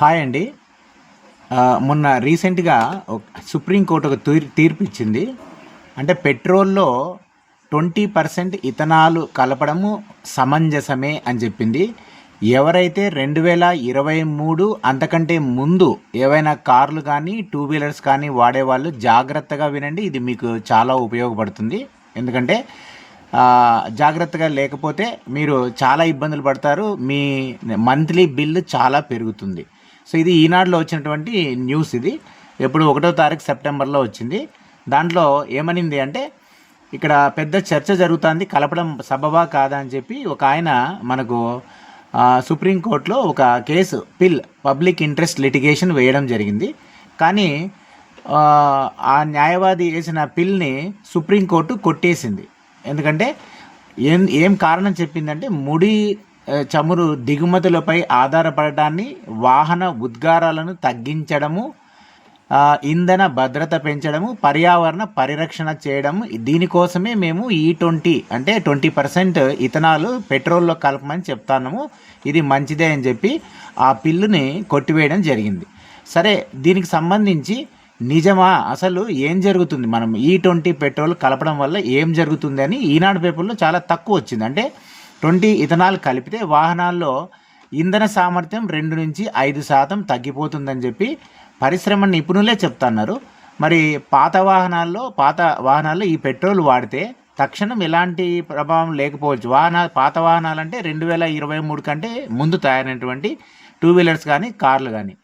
Hi అండి. మొన్న రీసెంట్గా సుప్రీంకోర్టు ఒక తీర్- తీర్పు ఇచ్చింది. అంటే పెట్రోల్లో ట్వంటీ పర్సెంట్ ఇథనాలు కలపడము సమంజసమే అని చెప్పింది. ఎవరైతే రెండు వేల ఇరవై మూడు అంతకంటే ముందు ఏవైనా కార్లు కానీ టూ వీలర్స్ కానీ వాడేవాళ్ళు జాగ్రత్తగా వినండి. ఇది మీకు చాలా ఉపయోగపడుతుంది. ఎందుకంటే జాగ్రత్తగా లేకపోతే మీరు చాలా ఇబ్బందులు పడతారు. మీ మంత్లీ బిల్లు చాలా పెరుగుతుంది. సో ఇది ఈనాడులో వచ్చినటువంటి న్యూస్ ఇది. ఎప్పుడు ఒకటో తారీఖు సెప్టెంబర్లో వచ్చింది. దాంట్లో ఏమనింది అంటే ఇక్కడ పెద్ద చర్చ జరుగుతుంది కలపడం సబబా కాదా అని చెప్పి ఒక ఆయన మనకు సుప్రీంకోర్టులో ఒక కేసు పిల్ పబ్లిక్ ఇంట్రెస్ట్ లిటిగేషన్ వేయడం జరిగింది. కానీ ఆ, న్యాయవాది వేసిన పిల్ని సుప్రీంకోర్టు కొట్టేసింది. ఎందుకంటే ఏం ఏం కారణం చెప్పిందంటే ముడి చమురు దిగుమతులపై ఆధారపడటాన్ని వాహన ఉద్గారాలను తగ్గించడము ఇంధన భద్రత పెంచడము పర్యావరణ పరిరక్షణ చేయడము. దీనికోసమే మేము ఈ ట్వంటీ అంటే ట్వంటీ పర్సెంట్ ఇథనాలు పెట్రోల్లో కలపమని చెప్తాము ఇది మంచిదే అని చెప్పి ఆ పిల్లుని కొట్టివేయడం జరిగింది. సరే దీనికి సంబంధించి నిజమా? అసలు ఏం జరుగుతుంది? మనం ఈ ట్వంటీ పెట్రోల్ కలపడం వల్ల ఏం జరుగుతుంది అని ఈనాడు పేపర్లో చాలా తక్కువ వచ్చింది. అంటే ట్వంటీ ఇథనాల్ కలిపితే వాహనాల్లో ఇంధన సామర్థ్యం రెండు నుంచి ఐదు శాతం తగ్గిపోతుందని చెప్పి పరిశ్రమ నిపుణులే చెప్తున్నారు. మరి పాత వాహనాల్లో పాత వాహనాల్లో ఈ పెట్రోల్ వాడితే తక్షణం ఎలాంటి ప్రభావం లేకపోవచ్చు. వాహన పాత వాహనాలు అంటే రెండు వేల ఇరవై మూడు కంటే ముందు తయారైనటువంటి టూ వీలర్స్ కానీ కార్లు కానీ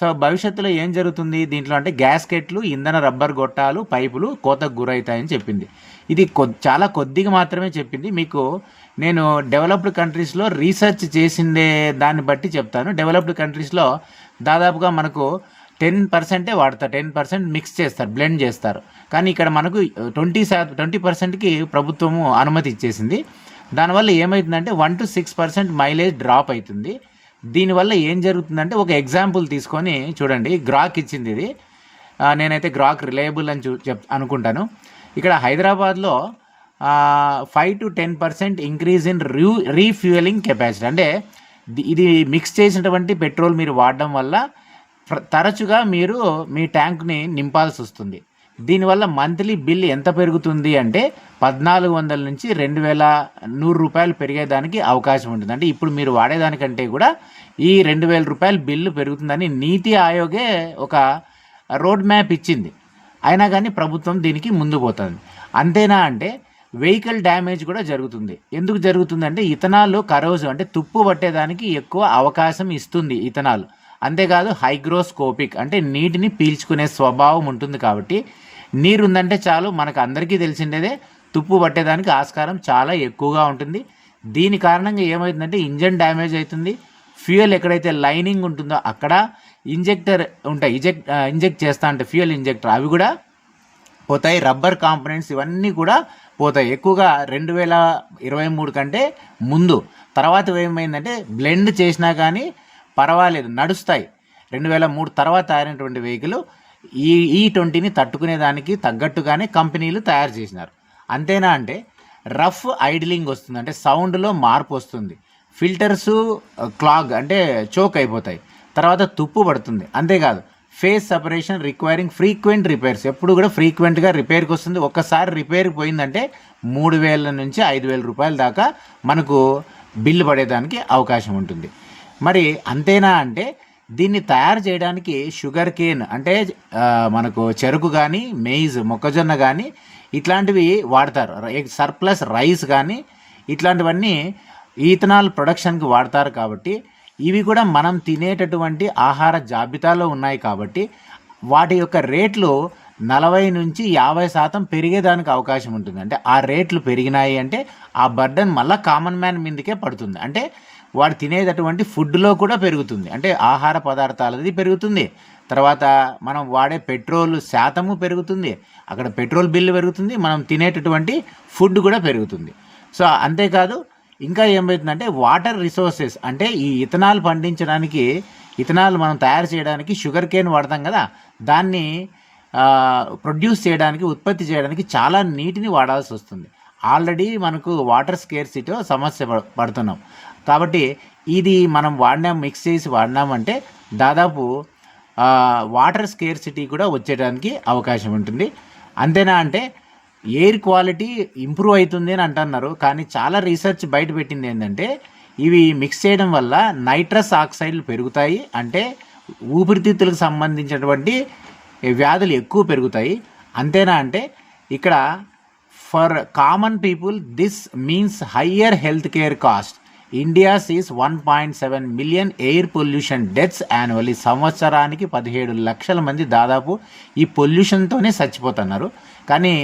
సో భవిష్యత్తులో ఏం జరుగుతుంది? దీంట్లో అంటే గ్యాస్కెట్లు ఇంధన రబ్బర్ గొట్టాలు పైపులు కోతకు గురవుతాయని చెప్పింది. ఇది కొ చాలా కొద్దిగా మాత్రమే చెప్పింది. మీకు నేను డెవలప్డ్ కంట్రీస్లో రీసెర్చ్ చేసిందే దాన్ని బట్టి చెప్తాను. డెవలప్డ్ కంట్రీస్లో దాదాపుగా మనకు టెన్ పర్సెంటే వాడతారు. టెన్ పర్సెంట్ మిక్స్ చేస్తారు బ్లెండ్ చేస్తారు. కానీ ఇక్కడ మనకు ట్వంటీ శాతం ట్వంటీ పర్సెంట్కి ప్రభుత్వము అనుమతి ఇచ్చేసింది. దానివల్ల ఏమవుతుందంటే one to six percent mileage drop అవుతుంది. దీనివల్ల ఏం జరుగుతుందంటే ఒక ఎగ్జాంపుల్ తీసుకొని చూడండి. గ్రాక్ ఇచ్చింది ఇది. నేనైతే గ్రాక్ రిలయబుల్ అని చూ చెప్ అనుకుంటాను. ఇక్కడ హైదరాబాద్లో five to ten percent increase in re refuelling capacity. అంటే ఇది మిక్స్ చేసినటువంటి పెట్రోల్ మీరు వాడడం వల్ల తరచుగా మీరు మీ ట్యాంక్ని నింపాల్సి వస్తుంది. దీనివల్ల మంత్లీ బిల్ ఎంత పెరుగుతుంది అంటే పద్నాలుగు వందల నుంచి రెండు వేల నూరు రూపాయలు పెరిగేదానికి అవకాశం ఉంటుంది. అంటే ఇప్పుడు మీరు వాడేదానికంటే కూడా ఈ రెండు వేల రూపాయలు బిల్లు పెరుగుతుందని నీతి ఆయోగే ఒక రోడ్ మ్యాప్ ఇచ్చింది. అయినా కానీ ప్రభుత్వం దీనికి ముందు పోతుంది. అంతేనా అంటే వెహికల్ డ్యామేజ్ కూడా జరుగుతుంది. ఎందుకు జరుగుతుందంటే ఇథనాలు కరోజు అంటే తుప్పు పట్టేదానికి ఎక్కువ అవకాశం ఇస్తుంది ఇథనాల్. అంతేకాదు హైగ్రోస్కోపిక్ అంటే నీటిని పీల్చుకునే స్వభావం ఉంటుంది కాబట్టి నీరు ఉందంటే చాలు మనకు అందరికీ తెలిసిండేదే. తుప్పు పట్టేదానికి ఆస్కారం చాలా ఎక్కువగా ఉంటుంది. దీని కారణంగా ఏమవుతుందంటే ఇంజన్ డ్యామేజ్ అవుతుంది ఫ్యూయల్ ఎక్కడైతే లైనింగ్ ఉంటుందో అక్కడ ఇంజెక్టర్ ఉంటాయి. ఇంజెక్ట్ ఇంజెక్ట్ చేస్తా అంటే ఫ్యూయల్ ఇంజెక్టర్. అవి కూడా పోతాయి. రబ్బర్ కాంపనెంట్స్ ఇవన్నీ కూడా పోతాయి. ఎక్కువగా రెండు వేల ఇరవై మూడు కంటే ముందు. తర్వాత ఏమైందంటే బ్లెండ్ చేసినా కానీ పర్వాలేదు. నడుస్తాయి. రెండు వేల మూడు తర్వాత ఆరినటువంటి వెహికల్. ఈ ఈ ట్వంటీని తట్టుకునే దానికి తగ్గట్టుగానే కంపెనీలు తయారు చేసినారు. అంతేనా అంటే రఫ్ ఐడిలింగ్ వస్తుంది. అంటే సౌండ్లో మార్పు వస్తుంది. ఫిల్టర్స్ క్లాగ్ అంటే చోక్ అయిపోతాయి. తర్వాత తుప్పు పడుతుంది. అంతేకాదు phase separation requiring frequent repairs. ఎప్పుడు కూడా ఫ్రీక్వెంట్గా రిపేర్కి వస్తుంది. ఒక్కసారి రిపేర్కి పోయిందంటే మూడు వేల నుంచి ఐదు వేల రూపాయల దాకా మనకు బిల్లు పడేదానికి అవకాశం ఉంటుంది. మరి అంతేనా అంటే దీన్ని తయారు చేయడానికి షుగర్ కేన్ అంటే మనకు చెరుకు కానీ మెయిజ్ మొక్కజొన్న కానీ ఇట్లాంటివి వాడతారు. సర్ప్లస్ రైస్ కానీ ఇట్లాంటివన్నీ ఈథనాల్ ప్రొడక్షన్కి వాడతారు కాబట్టి ఇవి కూడా మనం తినేటటువంటి ఆహార జాబితాలో ఉన్నాయి కాబట్టి వాటి యొక్క రేట్లు నలభై నుంచి యాభై శాతం పెరిగేదానికి అవకాశం ఉంటుంది. అంటే ఆ రేట్లు పెరిగినాయి అంటే ఆ బర్డన్ మళ్ళీ కామన్ మ్యాన్ మీదకే పడుతుంది. అంటే వాడు తినేటటువంటి ఫుడ్లో కూడా పెరుగుతుంది. అంటే ఆహార పదార్థాలది పెరుగుతుంది. తర్వాత మనం వాడే పెట్రోల్ శాతము పెరుగుతుంది. అక్కడ పెట్రోల్ బిల్లు పెరుగుతుంది. మనం తినేటటువంటి ఫుడ్ కూడా పెరుగుతుంది. సో అంతేకాదు ఇంకా ఏమవుతుందంటే వాటర్ రిసోర్సెస్. అంటే ఈ ఇథనాల్ పండించడానికి ఇథనాల్ మనం తయారు చేయడానికి షుగర్ కేన్ వాడతాం కదా దాన్ని ప్రొడ్యూస్ చేయడానికి ఉత్పత్తి చేయడానికి చాలా నీటిని వాడాల్సి వస్తుంది. ఆల్రెడీ మనకు వాటర్ స్కేర్సిటీ సమస్య పడ- పడుతున్నాం. కాబట్టి ఇది మనం వాడినాం మిక్స్ చేసి వాడినామంటే దాదాపు వాటర్ స్కేర్ సిటీ కూడా వచ్చేయడానికి అవకాశం ఉంటుంది. అంతేనా అంటే ఎయిర్ క్వాలిటీ ఇంప్రూవ్ అవుతుంది అని అంటున్నారు. కానీ చాలా రీసెర్చ్ బయట పెట్టింది ఏంటంటే ఇవి మిక్స్ చేయడం వల్ల నైట్రస్ ఆక్సైడ్లు పెరుగుతాయి. అంటే ఊపిరితిత్తులకు సంబంధించినటువంటి వ్యాధులు ఎక్కువ పెరుగుతాయి. అంతేనా అంటే ఇక్కడ for common people this means higher health care cost. India sees one point seven million air pollution deaths annually సంవత్సరానికి పదిహేడు లక్షల మంది దాదాపు ఈ పొల్యూషన్తోనే చచ్చిపోతున్నారు. కానీ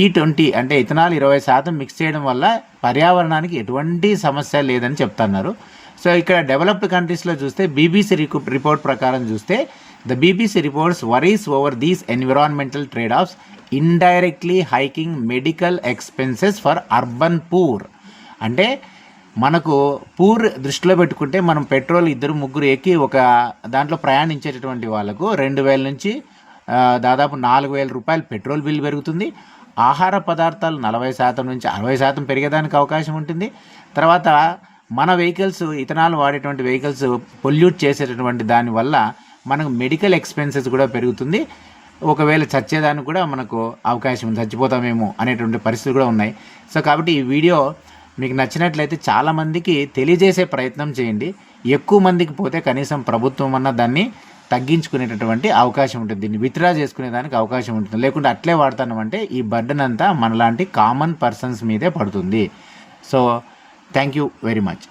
ఈ ట్వంటీ అంటే ఇథనాల్ ఇరవై శాతం మిక్స్ చేయడం వల్ల పర్యావరణానికి ఎటువంటి సమస్య లేదని చెప్తున్నారు. సో ఇక్కడ డెవలప్డ్ కంట్రీస్లో చూస్తే బీబీసీ రిపోర్ట్ ప్రకారం చూస్తే the BBC reports worries over these environmental trade offs indirectly hiking medical expenses for urban poor అంటే మనకు పూర్ దృష్టిలో పెట్టుకుంటే మనం పెట్రోల్ ఇద్దరు ముగ్గురు ఎక్కి ఒక దాంట్లో ప్రయాణించేటటువంటి వాళ్ళకు రెండు వేల నుంచి దాదాపు నాలుగు వేల రూపాయలు పెట్రోల్ బిల్ పెరుగుతుంది. ఆహార పదార్థాలు నలభై శాతం నుంచి అరవై శాతం పెరిగేదానికి అవకాశం ఉంటుంది. తర్వాత మన వెహికల్స్ ఇథనాల్ వాడేటువంటి వెహికల్స్ పొల్యూట్ చేసేటటువంటి దానివల్ల మనకు మెడికల్ ఎక్స్పెన్సెస్ కూడా పెరుగుతుంది. ఒకవేళ చచ్చేదానికి కూడా మనకు అవకాశం ఉంది చచ్చిపోతామేమో అనేటువంటి పరిస్థితులు కూడా ఉన్నాయి. సో కాబట్టి ఈ వీడియో మీకు నచ్చినట్లయితే చాలామందికి తెలియజేసే ప్రయత్నం చేయండి. ఎక్కువ మందికి పోతే కనీసం ప్రభుత్వం అన్న దాన్ని తగ్గించుకునేటటువంటి అవకాశం ఉంటుంది. దీన్ని విత్డ్రా చేసుకునే దానికి అవకాశం ఉంటుంది. లేకుంటే అట్లే వాడతామంటే ఈ బర్డన్ అంతా మనలాంటి కామన్ పర్సన్స్ మీదే పడుతుంది. So thank you very much